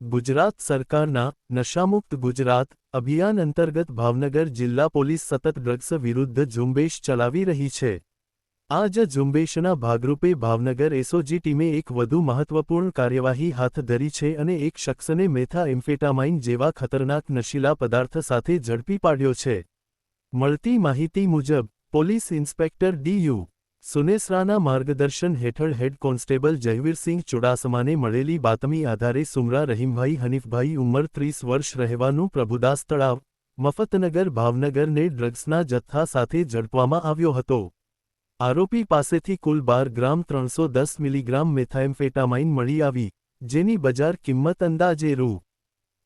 ગુજરાત સરકારના નશામુક્ત ગુજરાત અભિયાન અંતર્ગત ભાવનગર જિલ્લા પોલીસ સતત ડ્રગ્સ વિરુદ્ધ ઝુંબેશ ચલાવી રહી છે. આ જ ઝુંબેશના ભાગરૂપે ભાવનગર એસઓજી ટીમે એક વધુ મહત્વપૂર્ણ કાર્યવાહી હાથ ધરી છે અને એક શખ્સને મેથા એમ્ફેટામાઇન જેવા ખતરનાક નશીલા પદાર્થ સાથે ઝડપી પાડ્યો છે. મળતી માહિતી મુજબ, પોલીસ ઇન્સ્પેક્ટર ડીયુ સુનેસરાના માર્ગદર્શન હેઠળ હેડ કોન્સ્ટેબલ જયવીરસિંહ ચુડાસમાને મળેલી બાતમી આધારે સુમરા રહીમભાઈ હનીફભાઈ ઉંમર ત્રીસ વર્ષ રહેવાનું પ્રભુદાસ તળાવ, મફતનગર ભાવનગરને ડ્રગ્સના જથ્થા સાથે ઝડપવામાં આવ્યો હતો. આરોપી પાસેથી કુલ બાર ગ્રામ ત્રણસો દસ મિલીગ્રામ મેથાએમ્ફેટામાઇન મળી આવી, જેની બજાર કિંમત અંદાજે રૂ.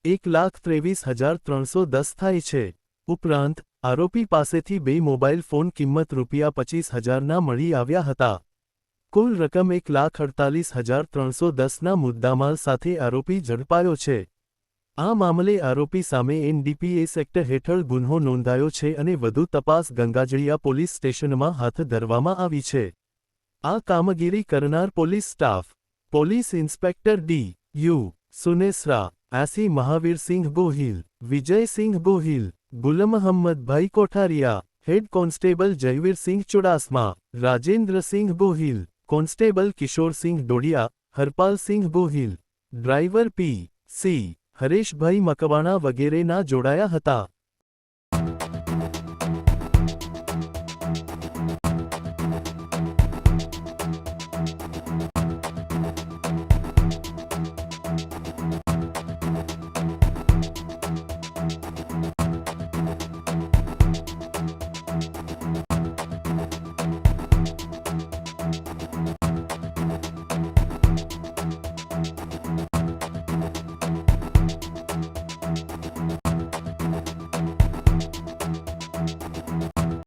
એક લાખ ત્રેવીસ હજાર ત્રણસો દસ થાય છે. ઉપરાંત આરોપી પાસેથી બે મોબાઈલ ફોન કિંમત રૂપિયા પચીસ હજારના મળી આવ્યા હતા. કુલ રકમ એક લાખ અડતાલીસ હજાર ત્રણસો દસના મુદ્દામાલ સાથે આરોપી ઝડપાયો છે. આ મામલે આરોપી સામે એનડીપીએસ એક્ટ હેઠળ ગુન્હો નોંધાયો છે અને વધુ તપાસ ગંગાજળિયા પોલીસ સ્ટેશનમાં હાથ ધરવામાં આવી છે. આ કામગીરી કરનાર police staff, police inspector D, U Sunesara એસી Mahavirsinh Gohil, Vijaysinh Gohil Gulmahammadbhai Kothariya head constable Jayvirsinh Chudasama Rajendrasinh Gohil constable Kishorsinh Dodiya Harpalsinh Gohil driver P C Hareshbhai Makwana વગેરેના જોડાયા હતા.